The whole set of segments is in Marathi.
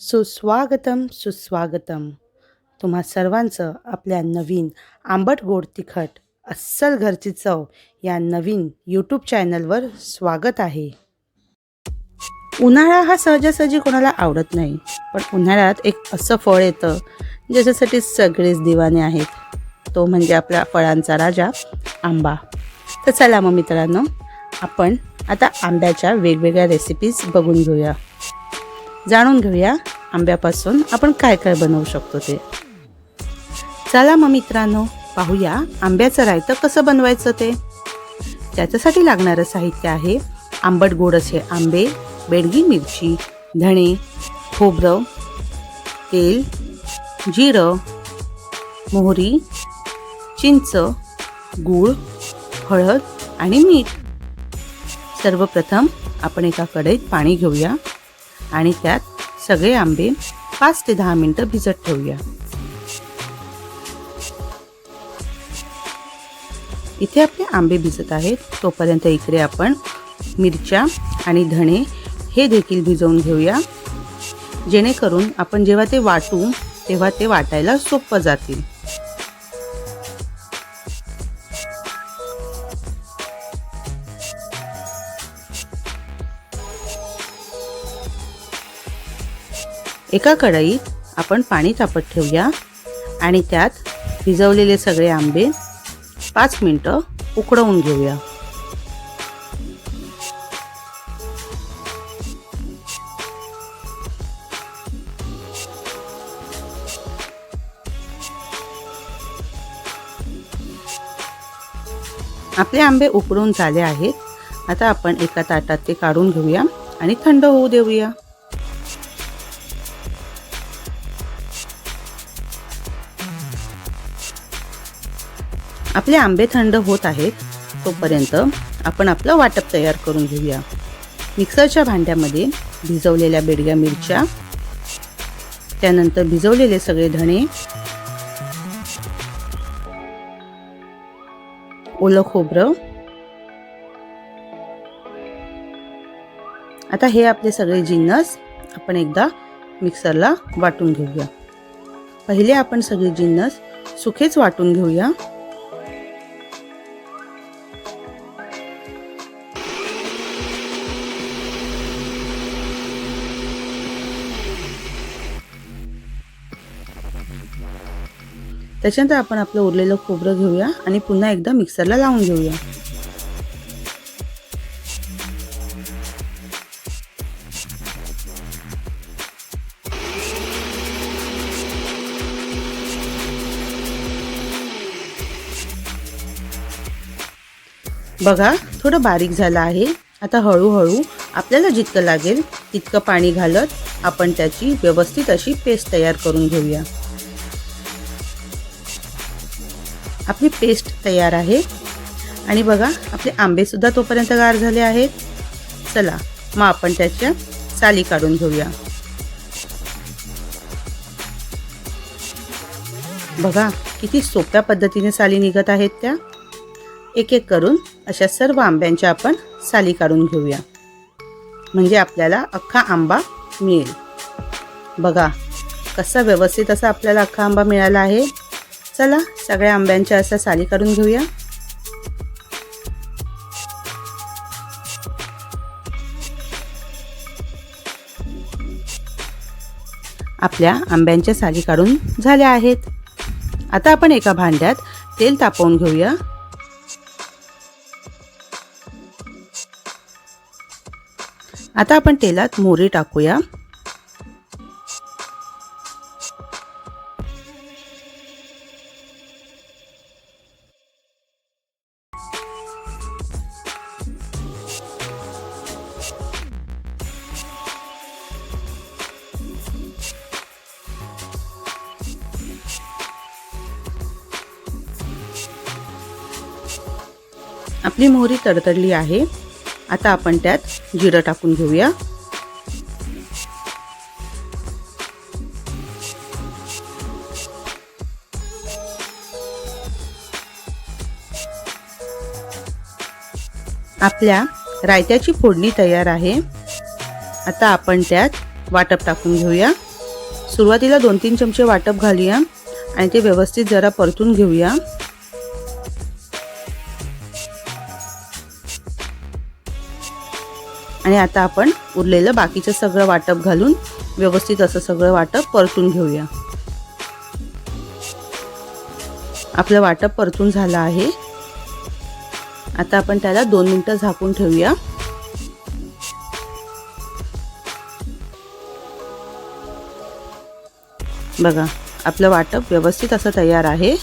सुस्वागतम सुस्वागतम. तुम्हा सर्वांचं आपल्या नवीन आंबट गोड तिखट अस्सल घरची चव या नवीन यूट्यूब चॅनलवर स्वागत आहे. उन्हाळा हा सहजासहजी कोणाला आवडत नाही पण उन्हाळ्यात एक असं फळ येतं ज्याच्यासाठी सगळेच दिवाने आहेत. तो म्हणजे आपला फळांचा राजा आंबा. तर चला मग मित्रांनो आपण आता आंब्याच्या वेगवेगळ्या रेसिपीज बघून घेऊया. जाणून घेऊया आंब्यापासून आपण काय काय बनवू शकतो ते. चला मग मित्रांनो पाहूया आंब्याचं रायतं कसं बनवायचं ते. त्याच्यासाठी लागणारं साहित्य आहे आंबट गोड असे आंबे बेडगी मिरची धणे खोबरं तेल जिरं मोहरी चिंच गूळ हळद आणि मीठ. सर्वप्रथम आपण एका कढईत पाणी घेऊया. आणि त्यात सगळे आंबे पाच ते दहा मिनटं भिजत ठेवूया. इथे आपले आंबे भिजत आहेत तोपर्यंत इकडे आपण मिरच्या आणि धणे हे देखील भिजवून घेऊया. जेणेकरून आपण जेव्हा ते वाटू तेव्हा ते वाटायला सोपं जातील. एका कढईत आपण पाणी तापत ठेवूया आणि त्यात भिजवलेले सगळे आंबे पाच मिनटं उकडवून घेऊया. आपले आंबे उकडून झाले आहेत. आता आपण एका ताटात ते काढून घेऊया आणि थंड होऊ देऊया. आपले आंबे थंड होत आहेत तोपर्यंत आपण आपलं वाटप तयार करून घेऊया. मिक्सरच्या भांड्यामध्ये भिजवलेल्या बेडग्या मिरच्या त्यानंतर भिजवलेले सगळे धणे ओलं खोबरं. आता हे आपले सगळे जिन्नस आपण एकदा मिक्सरला वाटून घेऊया. पहिले आपण सगळे जिन्नस सुखेच वाटून घेऊया. त्याच्यानंतर आपण आपलं उरलेलं खोबरं घेऊया आणि पुन्हा एकदा मिक्सरला लावून घेऊया. बघा थोडं बारीक झालं आहे. आता हळूहळू आपल्याला जितकं लागेल तितकं पाणी घालत आपण त्याची व्यवस्थित अशी पेस्ट तयार करून घेऊया. आपली पेस्ट तयार आहे. आणि बघा आपले आंबेसुद्धा तोपर्यंत गार झाले आहेत. चला मग आपण त्याच्या साली काढून घेऊया. बघा किती सोप्या पद्धतीने साली निघत आहेत त्या. एक एक करून अशा सर्व आंब्यांच्या आपण साली काढून घेऊया. म्हणजे आपल्याला अख्खा आंबा मिळेल. बघा कसा व्यवस्थित असा आपल्याला अख्खा आंबा मिळाला आहे. चला सगळ्या आंब्यांच्या अशा साली काढून घेऊया. आपल्या आंब्यांच्या साली काढून झाल्या आहेत. आता आपण एका भांड्यात तेल तापवून घेऊया. आता आपण तेलात मोहरी टाकूया. आपली मोहरी तडतडली आहे. आता आपण त्यात जिरं टाकून घेऊया. आपल्या रायत्याची फोडणी तयार आहे. आता आपण त्यात वाटप टाकून घेऊया. सुरुवातीला दोन तीन चमचे वाटप घालूया आणि ते व्यवस्थित जरा परतून घेऊया. आणि आता आपण उरलेलं बाकीचं सगळं वाटप घालून व्यवस्थित असं सगळं वाटप परतून घेऊया. आपलं वाटप परतून झालं आहे. आता आपण त्याला दोन मिनटं झाकून ठेवूया. बघा आपलं वाटप व्यवस्थित असं तयार आहे.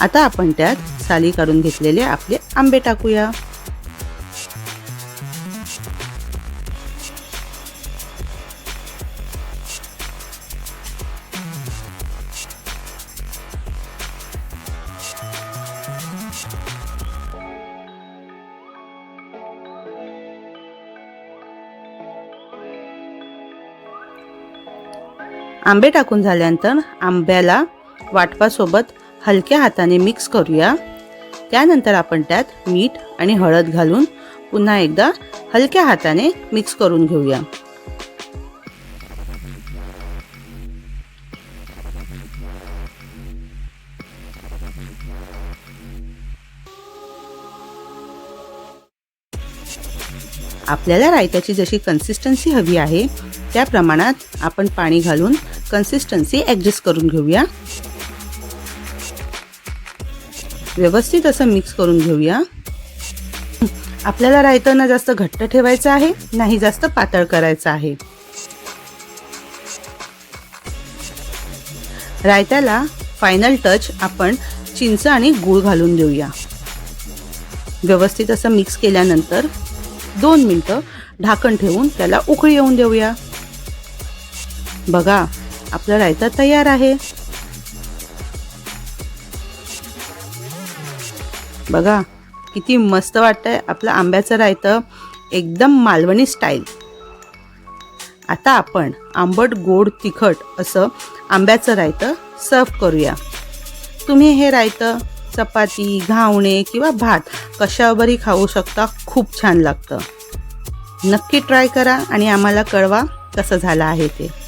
आता आपण त्यात साली काढून घेतलेले आपले आंबे टाकूया. आंबे टाकून झाल्यानंतर आंब्याला वाटपासोबत हलक्या हाताने मिक्स करूया. त्यानंतर आपण त्यात मीठ आणि हळद घालून पुन्हा एकदा हलक्या हाताने मिक्स करून घेऊया. आपल्याला रायत्याची जशी कन्सिस्टन्सी हवी आहे त्या प्रमाणात आपण पाणी घालून कन्सिस्टन्सी ॲडजस्ट करून घेऊया. व्यवस्थित असं मिक्स करून घेऊया. आपल्याला रायताना जास्त घट्ट ठेवायचं आहे नाही जास्त पातळ करायचं आहे. रायत्याला फायनल टच आपण चिंच आणि गूळ घालून देऊया. व्यवस्थित असं मिक्स केल्यानंतर दोन मिनटं ढाकण ठेवून त्याला उकळी येऊन देऊया. बघा आपलं रायता तयार आहे. बघा किती मस्त वाटतंय आपलं आंब्याचं रायतं. एकदम मालवणी स्टाईल. आता आपण आंबट गोड तिखट असं आंब्याचं रायतं सर्व करूया. तुम्ही हे रायतं चपाती घावणे किंवा भात कशावरही खाऊ शकता खूप छान लागतं. नक्की ट्राय करा आणि आम्हाला कळवा कसं झालं आहे ते.